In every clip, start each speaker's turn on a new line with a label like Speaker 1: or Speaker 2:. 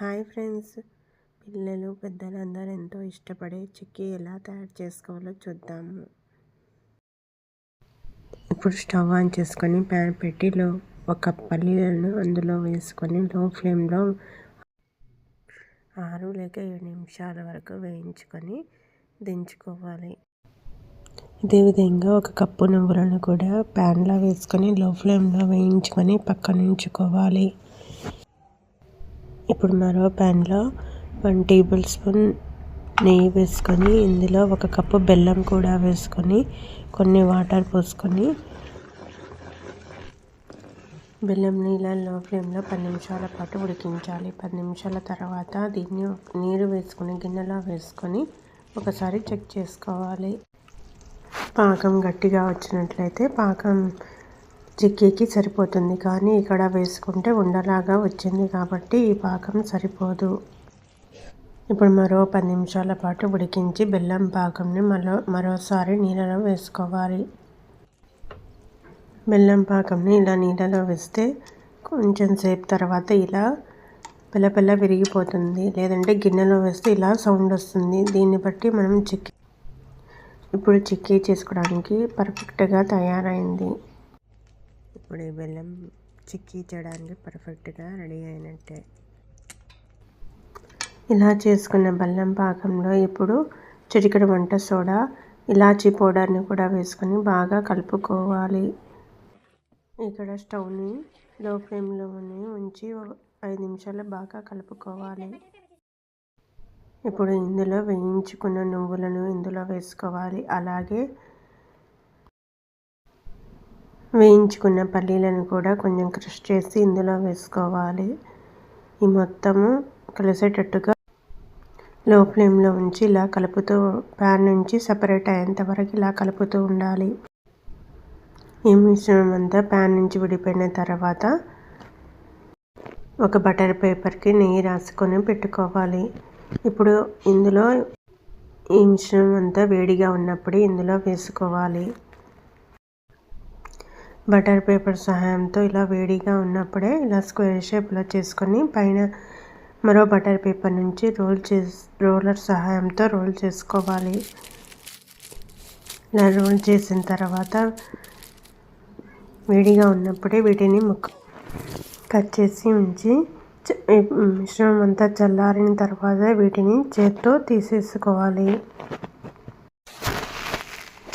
Speaker 1: Hi friends. పిల్లలు పెద్దలందరూ ఎంతో ఇష్టపడే చిక్కీ ఎలా తయారు చేసుకోవాలో చూద్దాము. ఇప్పుడు స్టవ్ ఆన్ చేసుకొని ప్యాన్ పెట్టి లో ఒక పల్లీలను అందులో వేసుకొని లో ఫ్లేమ్లో ఆరు లేక ఏడు నిమిషాల వరకు వేయించుకొని దించుకోవాలి. ఇదే విధంగా ఒక కప్పు నువ్వులను కూడా ప్యాన్లో వేసుకొని లో ఫ్లేమ్లో వేయించుకొని పక్కనుంచుకోవాలి. ఇప్పుడు మరో ప్యాన్లో వన్ టేబుల్ స్పూన్ నెయ్యి వేసుకొని ఇందులో ఒక కప్పు బెల్లం కూడా వేసుకొని కొన్ని వాటర్ పోసుకొని బెల్లం నీళ్ళలో ఫ్లేమ్లో పది నిమిషాల పాటు ఉడికించాలి. పది నిమిషాల తర్వాత దీన్ని నీరు వేసుకొని గిన్నెలో వేసుకొని ఒకసారి చెక్ చేసుకోవాలి. పాకం గట్టిగా వచ్చినట్లయితే పాకం చిక్కీకి సరిపోతుంది. కానీ ఇక్కడ వేసుకుంటే ఉండలాగా వచ్చింది కాబట్టి ఈ పాకం సరిపోదు. ఇప్పుడు మరో పది నిమిషాల పాటు ఉడికించి బెల్లం పాకంని మరో మరోసారి నీళ్ళలో వేసుకోవాలి. బెల్లం పాకంని ఇలా నీళ్ళలో వేస్తే కొంచెం సేపు తర్వాత ఇలా పిల్ల విరిగిపోతుంది. లేదంటే గిన్నెలో వేస్తే ఇలా సౌండ్ వస్తుంది. దీన్ని బట్టి మనం చిక్కీ ఇప్పుడు చిక్కీ చేసుకోవడానికి పర్ఫెక్ట్గా తయారైంది. ఇప్పుడు ఈ బెల్లం చిక్కీ చేయడానికి పర్ఫెక్ట్గా రెడీ అయినట్టే. ఇలా చేసుకున్న బెల్లం పాకంలో ఇప్పుడు చిటికెడు వంట సోడా ఇలాచీ పౌడర్ని కూడా వేసుకొని బాగా కలుపుకోవాలి. ఇక్కడ స్టవ్ని లో ఫ్లేమ్లోనే ఉంచి ఐదు నిమిషాలు బాగా కలుపుకోవాలి. ఇప్పుడు ఇందులో వేయించుకున్న నువ్వులను ఇందులో వేసుకోవాలి. అలాగే వేయించుకున్న పల్లీలను కూడా కొంచెం క్రష్ చేసి ఇందులో వేసుకోవాలి. ఈ మొత్తము కలిసేటట్టుగా లో ఫ్లేమ్లో ఉంచి ఇలా కలుపుతూ ప్యాన్ నుంచి సపరేట్ అయ్యేంత వరకు ఇలా కలుపుతూ ఉండాలి. ఈ మిశ్రమం అంతా ప్యాన్ నుంచి విడిపోయిన తర్వాత ఒక బటర్ పేపర్కి నెయ్యి రాసుకొని పెట్టుకోవాలి. ఇప్పుడు ఇందులో ఈ మిశ్రమం అంతా వేడిగా ఉన్నప్పుడు ఇందులో వేసుకోవాలి. బటర్ పేపర్ సహాయంతో ఇలా వేడిగా ఉన్నప్పుడే ఇలా స్క్వేర్ షేప్లో చేసుకొని పైన మరో బటర్ పేపర్ నుంచి రోల్ చేసి రోలర్ సహాయంతో రోల్ చేసుకోవాలి. ఇలా రోల్ చేసిన తర్వాత వేడిగా ఉన్నప్పుడే వీటిని ముక్క కట్ చేసి ఉంచి మిశ్రమం అంతా చల్లారిన తర్వాత వీటిని చేత్తో తీసేసుకోవాలి.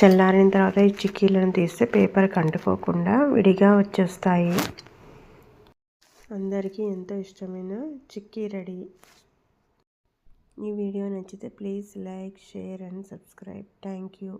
Speaker 1: చల్లారిన తర్వాత ఈ చిక్కీలను తీస్తే పేపర్కి అంటుకోకుండా విడిగా వచ్చేస్తాయి. అందరికీ ఎంతో ఇష్టమైన చిక్కీ రెడీ. ఈ వీడియో నచ్చితే please like share and subscribe. Thank you.